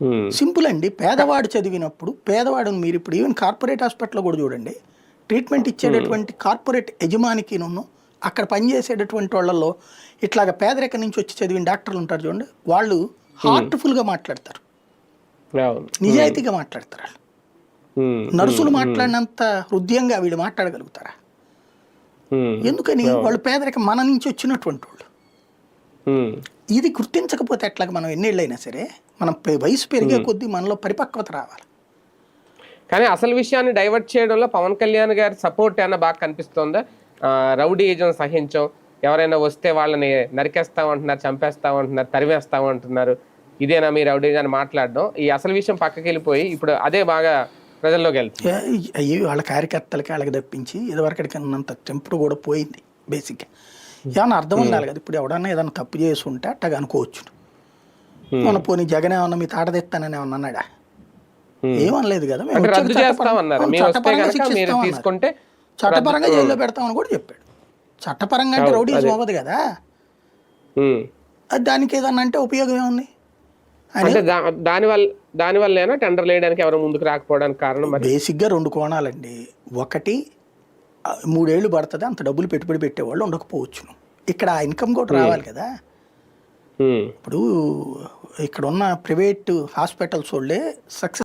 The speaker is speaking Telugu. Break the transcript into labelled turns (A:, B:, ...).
A: ఉమ్,
B: సింపుల్ అండి పేదవాడు చదివినప్పుడు పేదవాడు మీరు ఇప్పుడు ఈవెన్ కార్పొరేట్ హాస్పిటల్లో కూడా చూడండి. ట్రీట్మెంట్ ఇచ్చేటటువంటి కార్పొరేట్ యజమానికి నువ్వు అక్కడ పనిచేసేటటువంటి వాళ్ళల్లో ఇట్లాగ పేదరికం నుంచి వచ్చి చదివిన డాక్టర్లు ఉంటారు చూడండి. వాళ్ళు హార్ట్ఫుల్గా మాట్లాడతారు. నిజాయితీగా మాట్లాడతారు వాళ్ళు. నర్సులు మాట్లాడినంత హృదయంగా వీళ్ళు మాట్లాడగలుగుతారా? ఎందుకని? వాళ్ళు పేదరికం మన నుంచి వచ్చినటువంటి వాళ్ళు. ఇది గుర్తించకపోతే ఎట్లాగ మనం ఎన్నేళ్ళైనా సరే మనం వయసు పెరిగే కొద్దీ మనలో పరిపక్వత రావాలి.
A: కానీ అసలు విషయాన్ని డైవర్ట్ చేయడంలో పవన్ కళ్యాణ్ గారి సపోర్ట్ ఏమన్నా బాగా కనిపిస్తోందా? ఆ, రౌడీయిజం సహించం ఎవరైనా వస్తే వాళ్ళని నరికేస్తామంటున్నారు చంపేస్తామంటున్నారు తరివేస్తామంటున్నారు ఇదేనా మీ రౌడీజం అని మాట్లాడడం? ఈ అసలు విషయం పక్కకి వెళ్ళిపోయి ఇప్పుడు అదే బాగా ప్రజల్లోకి వెళ్తుంది.
B: అయ్యి వాళ్ళ కార్యకర్తలకి వాళ్ళకి తప్పించి ఇదివరకటికి ఉన్నంత తెంపుడు కూడా పోయింది బేసిక్గా. ఏమన్నా అర్థం ఉండాలి కదా. ఇప్పుడు ఎవడన్నా ఏదైనా తప్పు చేసి ఉంటే అట్టగా అనుకోవచ్చు. మన పోనీ జగన్ ఏమన్నా మీ తాట తెస్తానని ఏమన్నా అన్నాడా? ఏమనలేదు కదా. మేము చట్టపరంగా శిక్షిస్తామన్నారు. జైల్లో పెడతామని కూడా చెప్పాడు. చట్టపరంగా అంటే రౌడీస్ అవ్వదు కదా. దానికి ఏదన్నా అంటే ఉపయోగం ఏముంది?
A: అంటే దా- దాని వల్ల దాని వల్లేనా టెండర్ వేయడానికి ఎవరు ముందుకు రాకపోవడానికి కారణం
B: బేసిక్గా రెండు కోణాలండి. ఒకటి మూడేళ్ళు పడుతుంది అంత డబ్బులు పెట్టుబడి పెట్టేవాళ్ళు ఉండకపోవచ్చును. ఇక్కడ ఆ ఇన్కమ్ కూడా రావాలి కదా. ఇప్పుడు ఇక్కడ ఉన్న ప్రైవేట్ హాస్పిటల్స్ వాళ్ళే సక్సెస్